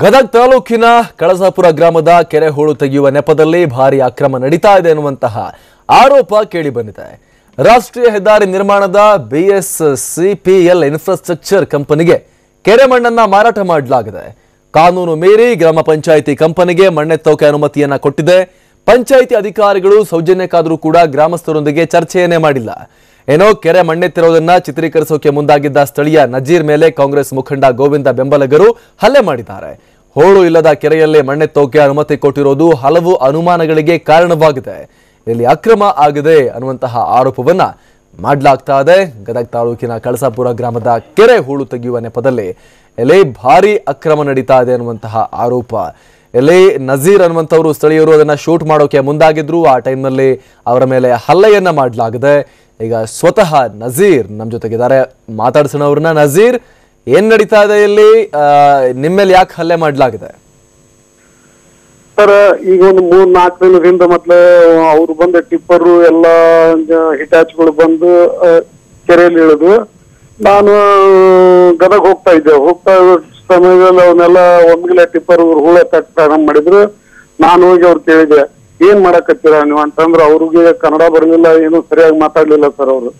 ಗದಗ್ ತಾಲೂಕಿನ ಕಳಸಾಪುರ ಗ್ರಾಮದ ಕೆರೆ ಹೂಳು ತೆಗೆಯುವ ನೆಪದಲ್ಲಿ ಭಾರಿ ಅಕ್ರಮ ನಡೀತಾ ಇದೆ ಎನ್ನುವಂತಹ ಆರೋಪ ಕೇಳಿ ಬಂದಿದೆ ರಾಷ್ಟ್ರೀಯ ಹೆದ್ದಾರಿ ನಿರ್ಮಾಣದ ಬಿಎಸ್ಸಿಪಿಎಲ್ ಇನ್ಫ್ರಾಸ್ಟ್ರಕ್ಚರ್ ಕಂಪನಿಗೆ ಕೆರೆ ಮಣ್ಣನ್ನ ಮಾರಾಟ ಮಾಡಲಾಗಿದೆ. ಕಾನೂನು ಮೀರಿ ಗ್ರಾಮ ಪಂಚಾಯಿತಿ ಕಂಪನಿಗೆ ಮಣ್ಣೆತ್ತೋಕೆ ಅನುಮತಿಯನ್ನ ಕೊಟ್ಟಿದೆ. ಪಂಚಾಯಿತಿ ಅಧಿಕಾರಿಗಳು ಸೌಜನ್ಯಕ್ಕಾದರೂ ಕೂಡ ಗ್ರಾಮಸ್ಥರೊಂದಿಗೆ ಚರ್ಚೆಯನ್ನೇ ಮಾಡಿಲ್ಲ. ಏನೋ ಕೆರೆ ಮಣ್ಣೆತ್ತಿರೋದನ್ನ ಚಿತ್ರೀಕರಿಸೋಕೆ ಮುಂದಾಗಿದ್ದ ಸ್ಥಳೀಯ ನಜೀರ್ ಮೇಲೆ ಕಾಂಗ್ರೆಸ್ ಮುಖಂಡ ಗೋವಿಂದ ಬೆಂಬಲಿಗರು ಹಲ್ಲೆ ಮಾಡಿದ್ದಾರೆ. ಹೋಳು ಇಲ್ಲದ ಕೆರೆಯಲ್ಲೇ ಮಣ್ಣೆತ್ತೋಕೆ ಅನುಮತಿ ಕೊಟ್ಟಿರೋದು ಹಲವು ಅನುಮಾನಗಳಿಗೆ ಕಾರಣವಾಗಿದೆ. ಇಲ್ಲಿ ಅಕ್ರಮ ಆಗಿದೆ ಅನ್ನುವಂತಹ ಆರೋಪವನ್ನ ಮಾಡಲಾಗ್ತಾ ಇದೆ. ಗದಗ ತಾಲೂಕಿನ ಕಳಸಾಪುರ ಗ್ರಾಮದ ಕೆರೆ ಹೂಳು ತೆಗೆಯುವ ನೆಪದಲ್ಲಿ ಎಲೆ ಭಾರಿ ಅಕ್ರಮ ನಡೀತಾ ಇದೆ ಅನ್ನುವಂತಹ ಆರೋಪ. ಎಲ್ಲಿ ನಜೀರ್ ಅನ್ನುವಂಥವ್ರು ಸ್ಥಳೀಯರು ಅದನ್ನ ಶೂಟ್ ಮಾಡೋಕೆ ಮುಂದಾಗಿದ್ರು. ಆ ಟೈಮ್ನಲ್ಲಿ ಅವರ ಮೇಲೆ ಹಲ್ಲೆಯನ್ನ ಮಾಡಲಾಗಿದೆ. ಈಗ ಸ್ವತಃ ನಜೀರ್ ನಮ್ಮ ಜೊತೆಗಿದ್ದಾರೆ. ಮಾತಾಡ್ಸೋಣ ನಜೀರ್, ಏನ್ ನಡೀತಾ ಇದೆ ಇಲ್ಲಿ? ನಿಮ್ಮ ಯಾಕೆ ಹಲ್ಲೆ ಮಾಡಲಾಗಿದೆ? ಸರ್, ಈಗ ಒಂದು ಮೂರ್ ನಾಲ್ಕು ದಿನದಿಂದ ಮತ್ತೆ ಅವ್ರು ಬಂದ ಟಿಪ್ಪರು ಎಲ್ಲ ಹಿಟಾಚ್ಗಳು ಬಂದು ಕೆರೆಯಲ್ಲಿ ಇಳಿದು ನಾನು ಗದಗ ಹೋಗ್ತಾ ಇದ್ದೆ. ಹೋಗ್ತಾ ಸಮಯದಲ್ಲಿ ಅವನ್ನೆಲ್ಲ ಒಮ್ಗಿಲೆ ಟಿಪ್ಪರ್ ಹುಳ ತಕ್ಕ ಪ್ರಾರಂಭ ಮಾಡಿದ್ರು. ನಾನು ಹೋಗಿ ಅವ್ರು ಕೇಳಿದೆ, ಏನ್ ಮಾಡಕತ್ತೀರ ನೀವು? ಅಂತಂದ್ರೆ, ಅವ್ರಿಗೆ ಕನ್ನಡ ಬರಲಿಲ್ಲ, ಏನು ಸರಿಯಾಗಿ ಮಾತಾಡ್ಲಿಲ್ಲ ಸರ್ ಅವರು.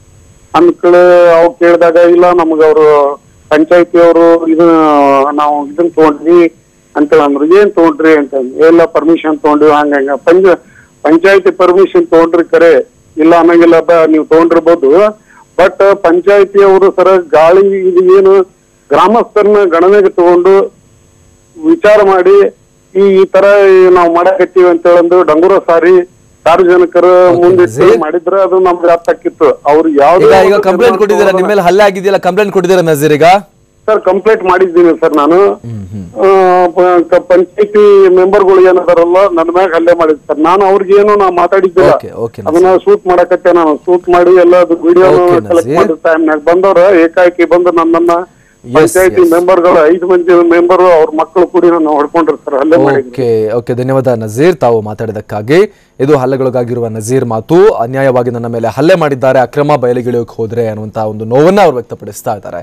ಅಂದ್ಕಳೆ ಅವ್ ಕೇಳಿದಾಗ, ಇಲ್ಲ, ನಮ್ಗ ಅವರು ಪಂಚಾಯತಿ ಅವರು ಇದು ನಾವು ಇದನ್ನ ತಗೊಂಡ್ವಿ ಅಂತ ಅಂದ್ರು. ಏನ್ ತಗೊಂಡ್ರಿ ಅಂತ ಎಲ್ಲ ಪರ್ಮಿಷನ್ ತಗೊಂಡ್ವಿ, ಹಂಗ ಪಂಚ, ಪಂಚಾಯತಿ ಪರ್ಮಿಷನ್ ತಗೊಂಡ್ರಿ ಕರೆ, ಇಲ್ಲ ಅನ್ನಂಗಿಲ್ಲ ನೀವು ತಗೊಂಡಿರ್ಬೋದು. ಬಟ್ ಪಂಚಾಯತಿ ಅವರು ಸರ ಗಾಳಿ ಇದು ಏನು ಗ್ರಾಮಸ್ಥರನ್ನ ಗಣನೆಗೆ ತಗೊಂಡು ವಿಚಾರ ಮಾಡಿ ಈ ಈ ತರ ನಾವು ಮಾಡಕತ್ತೀವಿ ಅಂತ ಹೇಳಂದು ಡಂಗೂರ ಸಾರಿ ಸಾರ್ವಜನಿಕರ ಮುಂದೆ. ಮಾಡಿದ್ರೆ ಅದು ನಮ್ಗೆ ಅರ್ಥ ಆಕಿತ್ತು ಅವ್ರು ಯಾವ್ದು ಈಗ ಕಂಪ್ಲೇಂಟ್ ಕೊಟ್ಟಿದ್ದೀರಾ? ನಿಮ್ಮ ಮೇಲೆ ಹಲ್ಲೆ ಆಗಿದೆಯಲ್ಲ ಕಂಪ್ಲೇಂಟ್ ಕೊಟ್ಟಿದ್ದೀರಾ ನಜೀರ್ ಈಗ? ಸರ್ ಕಂಪ್ಲೇಂಟ್ ಮಾಡಿದ್ದೀನಿ ಸರ್ ನಾನು. ಪಂಚಾಯತಿ ಮೆಂಬರ್ಗಳು ಏನದಾರಲ್ಲ ನನ್ನ ಮ್ಯಾಗ ಹಲ್ಲೆ ಮಾಡಿದ್ ಸರ್. ನಾನು ಅವ್ರಿಗೆ ಏನು ನಾ ಮಾತಾಡಿದ್ದಿಲ್ಲ. ಅದನ್ನ ಶೂಟ್ ಮಾಡಕತ್ತೆ ನಾನು. ಶೂಟ್ ಮಾಡಿ ಎಲ್ಲ ವಿಡಿಯೋ ಸೆಲೆಕ್ಟ್. ಮಾಡಿದ ಟೈಮ್ನಾಗ ಬಂದವ್ರ ಏಕಾಏಕಿ ಬಂದು ನನ್ನನ್ನ ಪಂಚಾಯತಿ. ಮೆಂಬರ್ಗಳು ಐದು ಮಂದಿ ಮೆಂಬರ್ ಅವ್ರ ಮಕ್ಕಳು ಕೂಡಿ ಹೊಡ್ಕೊಂಡಿರ್ತಾರೆ ಹೊಡ್ಕೊಂಡ್ರು ಹಲ್ಲೆ ಮಾಡಿದ್ರು. ಓಕೆ ಓಕೆ ಧನ್ಯವಾದ ನಜೀರ್. ತಾವು ಮಾತಾಡಿದಕ್ಕಾಗಿ ಇದು ಹಲ್ಲೆಗಳಿಗಾಗಿರುವ ನಜೀರ್ ಮಾತು ಅನ್ಯಾಯವಾಗಿ ನನ್ನ ಮೇಲೆ ಹಲ್ಲೆ ಮಾಡಿದ್ದಾರೆ ಅಕ್ರಮ ಬಯಲಿಗಿಳಿಯೋಕೆ ಹೋದ್ರೆ ಅನ್ನುವಂತಹ ಒಂದು ನೋವನ್ನ ಅವರು ವ್ಯಕ್ತಪಡಿಸ್ತಾ ಇದ್ದಾರೆ.